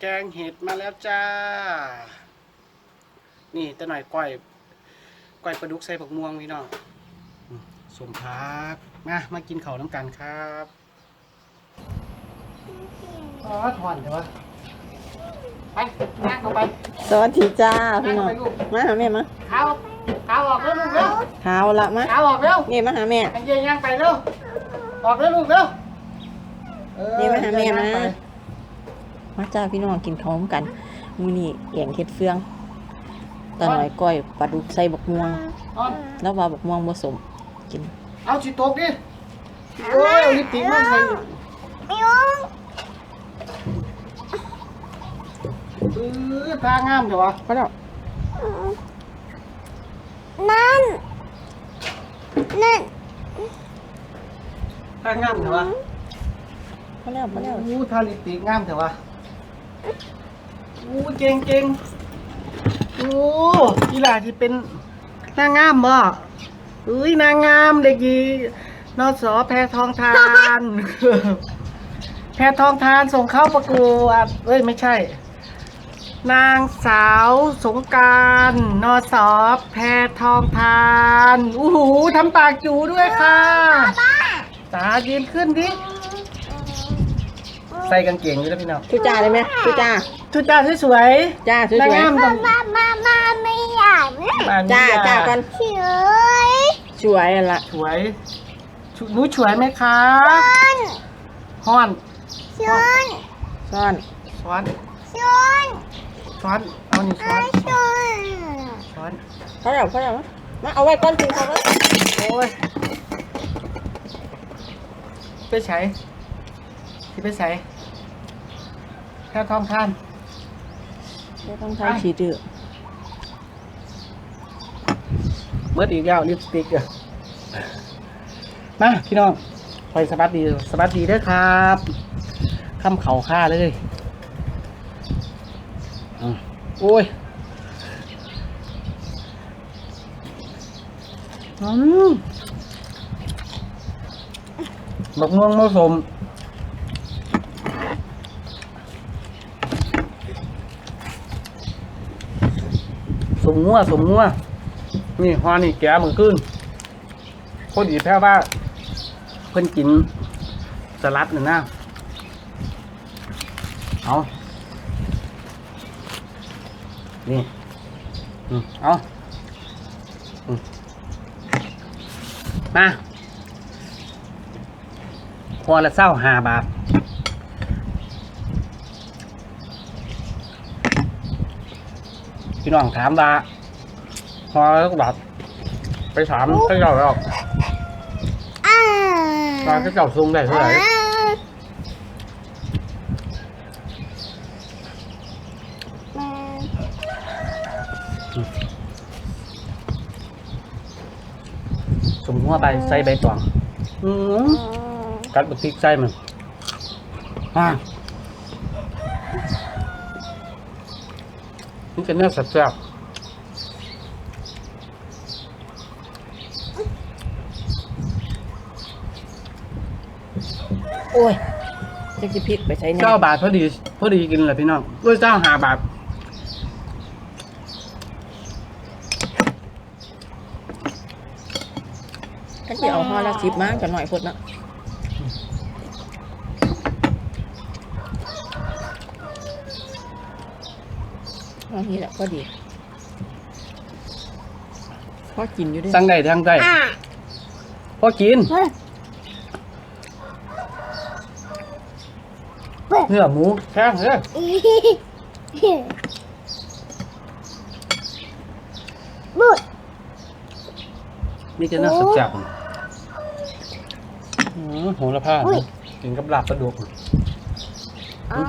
แกงเห็ดมาแล้วจ้า นี่แต่หน่อยก้อยก้อยปลาดุกใส่ผักม่วงพี่น้องอืมสมพักมามากินข้าวน้ำกันครับอ๋อถอนเถอะวะไปนั่งเข้าไปสวัสดีจ้าพี่น้องไปลูกมาหาแม่มาขาวขาวออกเร็วลูกเร็วขาวละมาขาวออกเร็วนี่มาหาแม่ไอ้เยี่ยย่างไปเร็วออกเร็วลูกเร็วเออนี่มาหาแม่มาย่งไป มาจ้าพี่น้องกินข้าวกันมื้อนี้แกงเห็ดเฟืองตาหน่อยก้อยปลาดุกใส่บักม่วงออนแล้วว่าบักม่วงผสมกินเอาสิตกดิโอ้ยเอาลิปสติกมาใส่เออตางามเดี๋ยววะก็แล้วนั่น นั่นตางามเดี๋ยววะก็แล้วก็แล้วอู้ทาลิปสติกงามเดี๋ยววะ อู้เก่งเก่งอู้กีฬาที่เป็นนางงามบ่เอ้ยนางงามเด็กหญิงนอสอแพทองทาน แพทองทานส่งเข้าประกวดเอ้ยไม่ใช่ นางสาวสงกรารนอสอแพทองทานอู้หูทำปากจูด้วยค่ะตายืนขึ้นดิ ใส่กางเกงอยู่แล้วพี่น้องชูจ้าได้ไหมชูจ้าชุดจ้าสวยจ้าสๆนางวยงามต้องมามามาไม่อยากนะบ้นๆจ้านี้จ้าก่อนเฉยสวยอะละสวยชุหนูสวยไหมคะนั่นฮ้อนชนซ่อนช้อนชนช้อนเอานี่ช้อนชนช้อนก็แล้วก็แล้วมาเอาไว้ก่อนกินข้าวก่อนโอ้ยไปใช้ที่ไปใช้ แค่ทองทานไม่ต้องทำสีดื้อเมื่ออีกแล้วลิปสติกอะมาพี่น้องคอยสวัสดีสวัสดีเด้อครับคำเขาค่าเลยอะโอ้ยอืมบักม่วงผสม มงัวสมงัวนี่ฮอนี่แกมือขึ้นพอดีแพ้ว่า เพิ่นกินสลัดน่ะนะเอานี่เอามาพอละเศร้าหาบาท พี่น้องถามว่าพอแล้วก็บาทไปถามเขาเจ้าแล้วอ่าตอนเขาเจ้าซุงได้เท่าไหร่สมหัวใบใส่ใบตองอืมกัดบักพริกใส่มันอ่า นี่จะเนื้อสับแซ่บโอ้ยจะกิพริกไปใช้เนี่ยเก้าบาทพอดีพอดีกินเลยพี่น้องด้วยเจ้าหาบาทถ้าจะเอาห่อละสิบมากันหน่อยพดเนาะ เอานี่แหละก็ดีพอกินอยู่ด้วยสั่งได้ทางได้อ่าพอกินเฮ้ยเนื้อหมูแค่เฮ้ยบุดนี่จะเนื้อสับแซ่บอืมโหระพากินกับลาบปลาดุกอ่า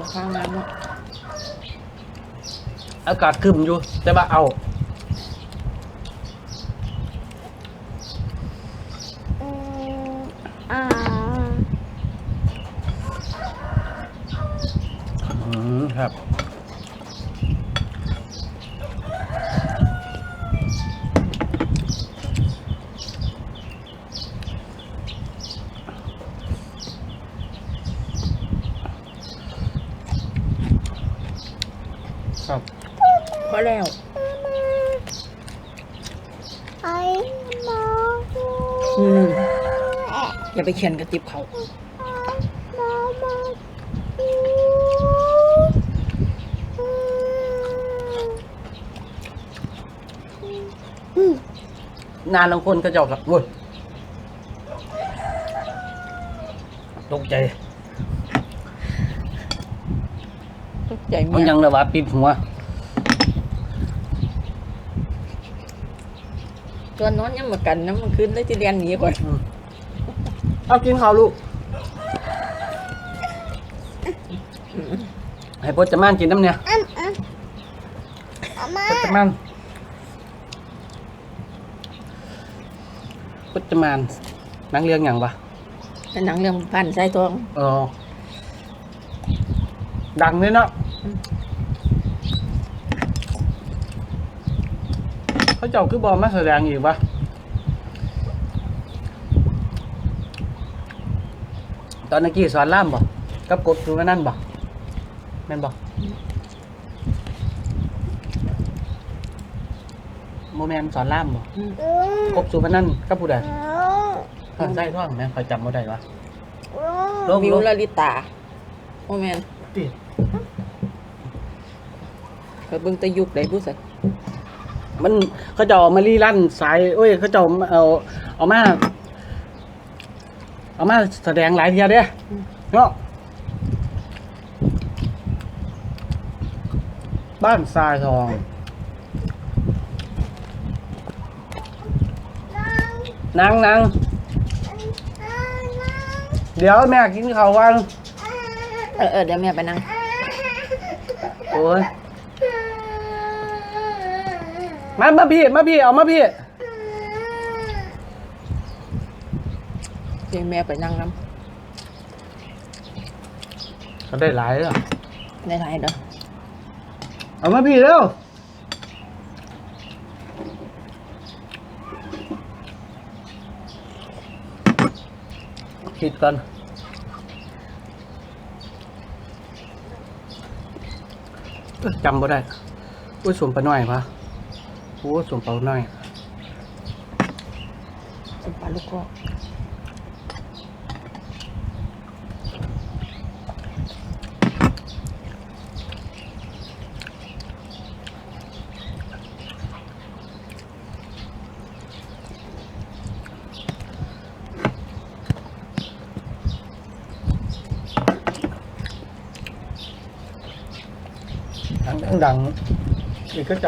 ละข้างน้ำเนาะอากาศคึมอยู่ แต่ว่าเอาอืมครับ พอแล้วไอ้หมออืมอย่าไปเขียนกระติบเขาหมอหมอนานลงคนก็เจ้าครับเว้ยตกใจ ตกใจมันเมียยังเลยว่าปิดหัว ตัวนอนยังมากันน้ำมันขึ้นได้ที่เรียนหนีก่อนเอากินข้าวลูก ให้พจมานกินน้ำเนี่ยอ้ำอ้ำอามาพจมานพจมานนังเรียงอย่างปะเป็นหนังเรื่องพันใส่ทอง เออ ดังเลยเนาะ เขาเจ้าคือบอลมาแสดงอีกปะตอนนักกี้สอนล่ามบ่กับกบดูนั่นบ่แม่นบ่โมแมนสอนล่ามบ่อืมกบสุพนันกับผู้ใดอืมข้างใต้ท้องแม่คอยจำบ่ได้วะอืมลงวิวลงลลิตาโอ้แมนติเคยเบิ่งแตะยุคได้ผู้สัก มันเขาจะเอามารีลั่นสายเอ้ยเขาจะเอาเอาเอามาเอามาแสดงหลายเทียเด้เนาะบ้านทรายทองนั่งนางนางอ่านั่งเดี๋ยวแม่กินข้าววันเออเออเดี๋ยวแม่ไปนั่งโอ้ย มามาพี่ มาพี่ เอามาพี่เดี๋ยวแม่ไปนั่งน้เขาได้หลายแล้วำในไทยเด้อเอามาพี่เร็วคิดก่อนเอ้ยจำบ่ได้อุ้ยสวมปลาน้อยปะ โอ้ยสวมปลาน้อยสมปลาลูกก็ดังดังๆอีกก็จะ